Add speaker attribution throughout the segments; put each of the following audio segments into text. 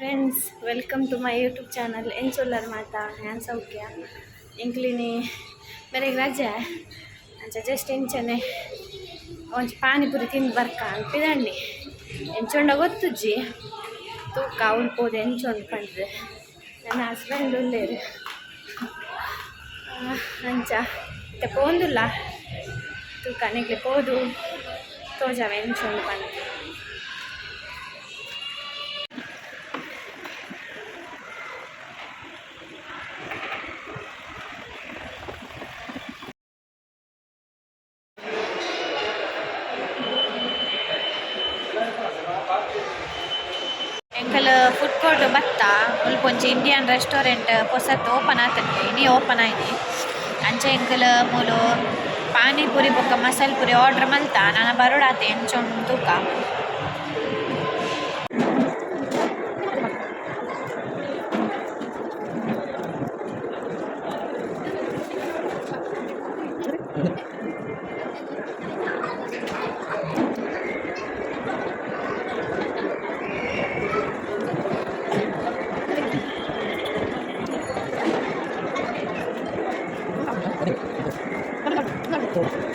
Speaker 1: Friends welcome to my YouTube channel ಏನು ಚೊಲ್ಲರ್ ಮಾತಾ ಹ್ಯಾನ್ ಸೌಖ್ಯ ಎಂಕ್ಲಿನಿ ಬೆರೆಗ್ ರಜೆ. ಅಂಚ ಜಸ್ಟ್ ಎಂಚನೆ, ಒಂಚ ಪಾನಿಪುರಿ ತಿಂದು ಬರ್ಕ ಅನ್ಪಿದಂಡಿ ಎಂಚೊಂಡ ಗೊತ್ತುಜ್ಜಿ ತೂಕ ಉಳ್ಪೋದು ಎಂಚೊಂಡು ಕಂಡ್ರೆ. ನನ್ನ ಹಸ್ಬೆಂಡ್ ಉಳ್ಳೇರು ಅಂಚ. ಇತ್ತೆ ಪೋಂದುಲ್ಲ. ತೂಕ ನೆಗ್ಲಿ ಪೋದು ತೋಜಾವೆ ಎಂಚೊಂಡು ಪಂಡ್ರೆ ಫುಡ್ ಕೋರ್ಟ್ ಬತ್ತ ಮುಲ್ಪೊಂಜಿ ಇಂಡಿಯನ್ ರೆಸ್ಟೋರೆಂಟ್ ಹೊಸತ್ ಓಪನ್ ಆತಂತೆ ಇನಿ ಓಪನ್ ಆಯ್ನಿ ಅಂಚ ಎಂಕಲ್ ಮೂಲು ಪಾನಿಪುರಿ ಬೊಕ್ಕ ಮಸಾಲೆ ಪುರಿ ಆರ್ಡ್ರ್ ಮಲ್ತ ನಾನು ಬರೋಡಾತೆ ಎಂಚೊಂದು ತೂಕ করতে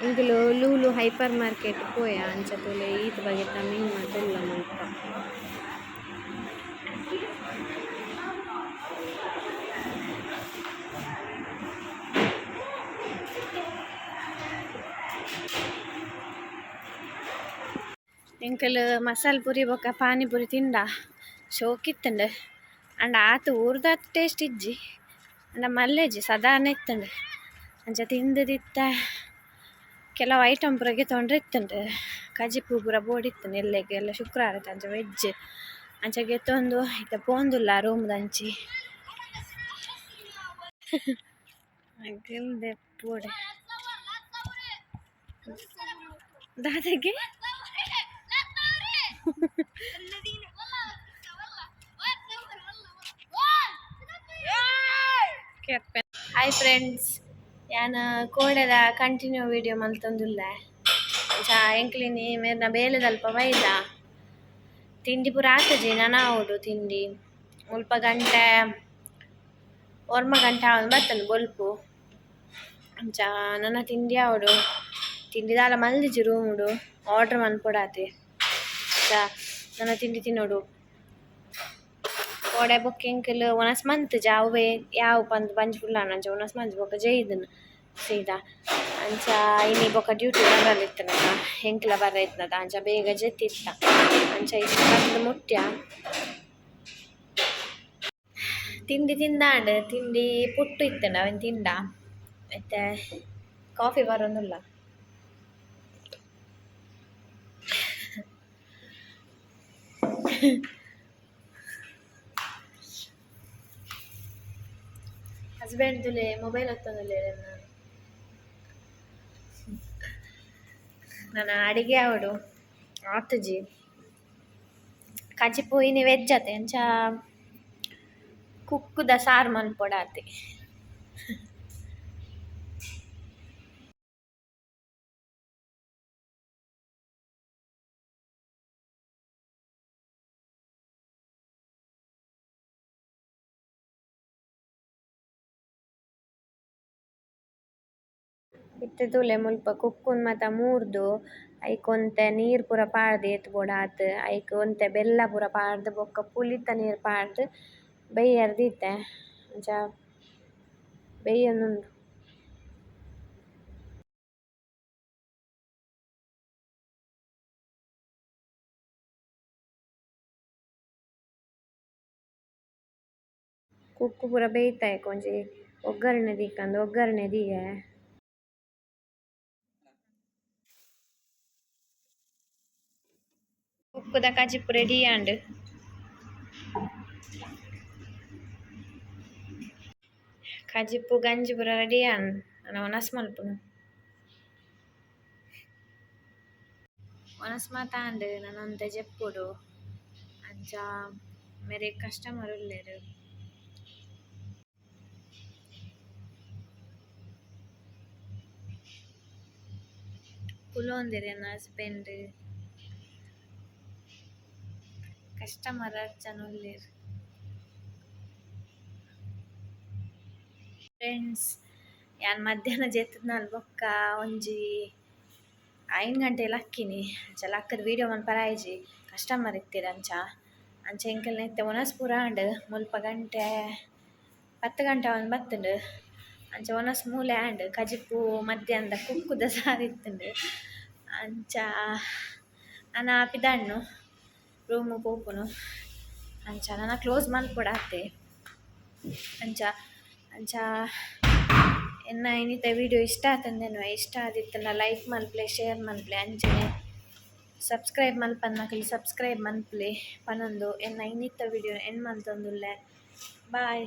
Speaker 1: ಲೂಲು ಹೈಪರ್ ಮಾರ್ಕೆಟ್ ಪೋಯ ಅಂಚ ತೂಲೆ ಈತ್ ಬಗೆ ತಮಿಳ್ ಮಾತೆಲ್ಲ ಮುಲ್ಪ ಎಂಕಲ್ ಮಸಾಲೆ ಪುರಿ ಬೊಕ್ಕ ಪಾನಿಪುರಿ ತಿಂಡ? ಶೋಕಿತ್ತಂಡು. ಅಂಡ ಆತು ಊರ್ದಾತ್ ಟೇಸ್ಟ್ ಇಜ್ಜಿ. ಅಂಡ ಮಲ್ಲೆಜ್ಜಿ ಸದಾ ಇತ್ತಂಡು. ಅಂಚ ತಿಂದು ದಿತ್ತ ಕೆಲವು ಐಟಮ್ ಪುರಗೆ ತೊಂದ್ರೆ ಕಜಿ ಪೂ ಪೂರ ಬೋರ್ಡ್ ಎಲ್ಲೆಗ್ ಎಲ್ಲ ಶುಕ್ರವಾರ ಅಂಚ ವೆಜ್ ಅಂಚ ಗೆತ್ತೊಂದು ಇತ್ತ ಪೋಂದುಲ್ಲ ರೂಮ್ದಂಚಿ ಅಗಲ್ದೆ ಪೋಡೆ. ದಾದಾಗೆ? ಹಾಯ್ ಫ್ರೆಂಡ್ಸ್ ಯಾನ ಕೋಡೆದ ಕಂಟಿನ್ಯೂ ವಿಡಿಯೋ ಮಲ್ತೊಂದುಲ್ಲ ಚಾ ಎಂಕ್ಲಿನಿ ಮೇರ್ನ ಬೇಲೆದಲ್ಪ ಬೈದ ತಿಂಡಿ ಪೂರ ಆತಜಿ ನನವುಡು ತಿಂಡಿ? ಮುಲ್ಪ ಗಂಟೆ, ಒರ್ಮ ಗಂಟೆ ಆವೊಂದು ಬರ್ತಂದು ಬೊಲ್ಪು. ಅಂಚ ನನ್ನ ತಿಂಡಿ ಆವಡು. ತಿಂಡಿ ದಾಲ ಮಲ್ದಿಜಿ ರೂಮುಡು ಆರ್ಡ್ರ್ ಮನ್ಪೊಡಾತೆ ಚಾ, ನನ್ನ ತಿಂಡಿ ತಿನ್ನೋಡು. ಕೋಡೆ ಬೊಕ್ಕ ಎಂಕಲ್ ಒನಸ್ ಮಂತ್ ಜಾವೆ ಯಾವ್ ಪಂದ್ ಬಂಜಿ ಫುಲ್ಲಾನ ಅಂಚ ಒನಸ್ ಮಂತ್ ಬೊಕ ಜೈದನ್ ಸೀದಾ ಅಂಚ ಇನಿ ಬೊಕ ಡ್ಯೂಟಿ ಬರಲಿತ್ತನಕ ಎಂಕ್ಲ ಬರ ಇತ್ತನದ ಅಂಚ ಬೇಗ ಜೆತ್ತಿತ್ತ ಅಂಚ ಇಷ್ಟ ಬಂದು ಮುಟ್ಟ್ಯ ತಿಂಡಿ ತಿಂದಾಂಡ್ ತಿಂಡಿ ಪುಟ್ಟು ಇತ್ತಂಡ ಅವನ್ ತಿಂಡ ಮತ್ತೆ ಕಾಫಿ ಬರೋದಿಲ್ಲ ಹಸ್ಬೆಂಡ್ದುಲೆ ಮೊಬೈಲ್ ಹೊತ್ತೊಂದುಲ್ಲೆ ನಾನು ನನ್ನ ಅಡಿಗೆ ಆವಡು ಆತುಜಿ ಕಜಿಪು ಇನಿ ವೆಜ್ ಆತೆ ಅಂಚ ಕುಕ್ಕುದ ಸಾರು ಮಲ್ಪೊಡಾತೆ ಇತ್ತೆ ತೂಲೆ ಮುಲ್ಪ ಕುಕ್ಕುನ್ ಮಾತ ಮೂರ್ದು, ಐಕ್ ಒಂತೆ ನೀರ್ ಪೂರ ಪಾಡ್ದ್ ಏತ್ಬೋಡು ಆತ್. ಐಕ್ ಒಂತೆ ಬೆಲ್ಲ ಪೂರ ಪಾಡ್ದ್, ಬೊಕ್ಕ ಪುಲಿತ ನೀರ್ ಪಾಡ್ದ್ ಬೇಯರೆ ದೀತೆ ಅಂಚ ಬೇಯೊಂದುಂಡು ಕುಕ್ಕು ಪೂರ ಬೇಯ್ತಾಯ್ಕ್ ಒಂಜಿ ಒಗ್ಗರಣೆ ದೀಕಂದು, ಒಗ್ಗರಣೆ ದೀಯೆ. ಕುಕ್ಕುದ ಕಜಿಪು ರೆಡಿ ಆಂಡ್ ಕಜಿಪ್ಪು ಗಂಜಿ ಪೂರ ರೆಡಿಯಾನ್ ನಾನು ಒನಸ್ ಮಲ್ಪುನು ಒನಸ್ ಮಾತಾಂಡ್ ನಾನು ಒಂತ ಜೆಪ್ಪುಡು ಅಂಚ ಮೇರೆ ಕಸ್ಟಮರ್ ಉಲ್ಲೆರ್ ಕುಲೋಂದೆರ್ ಎನ್ನ ಹಸ್ಬೆಂಡ್ ಕಸ್ಟಮರ್ ಅರ್ಚನೆ ಉಲ್ಲೆರ್ ಫ್ರೆಂಡ್ಸ್ ಯಾನ್ ಮಧ್ಯಾಹ್ನ ಜೆತ್ತುದ್ನಲ್ ಬೊಕ್ಕ ಒಂಜಿ ಐನ್ ಗಂಟೆ ಅಕ್ಕಿನಿ ಅಂಚ ಲಕ್ಕದ ವೀಡಿಯೋ ಆಯ್ಜಿ ಕಸ್ಟಮರ್ ಇತ್ತೆರ್ ಅಂಚ. ಅಂಚ ಎಂಕಲ್ನ ಇತ್ತೆ ಒನಸ್ ಪೂರ ಆಂಡ್ ಮುಲ್ಪ ಗಂಟೆ ಪತ್ತು ಗಂಟೆ ಆವೊಂದು ಬತ್ತುಂಡು. ಅಂಚ ಒನಸ್ ಮೂಲೆ ಆಂಡ್ ಕಜಿಪ್ಪು ಮಧ್ಯಾಹ್ನದ ಕುಕ್ಕುದ ಸಾರಿತ್ತುಂಡು. ಅಂಚ ನಾನು ಆಪಿದಣ್ಣು ರೂಮು ಪೋಪುನು ಅಂಚ, ನನ್ನ ಕ್ಲೋಸ್ ಮಾಡಿಕೊಡತ್ತೆ. ಅಂಚ ಅಂಚ ಎನ್ನ ಇನ್ನಿತ ವಿಡಿಯೋ ಇಷ್ಟ ಆತಂದೇನು, ಇಷ್ಟ ಆದಿತ್ತನ ಲೈಕ್ ಮಲ್ಪ್ಲೆ ಶೇರ್ ಮಲ್ಪ್ಲೆ ಅಂಚನೆ ಸಬ್ಸ್ಕ್ರೈಬ್ ಮಲ್ಪನ್ನಕಲಿ ಸಬ್ಸ್ಕ್ರೈಬ್ ಮಲ್ಪ್ಲೆ ಪನೊಂದು ಎನ್ನ ಇನ್ನಿತ್ತ ವಿಡಿಯೋ ಎನ್ ಮಲ್ತೊಂದುಲ್ಲೆ ಬಾಯ್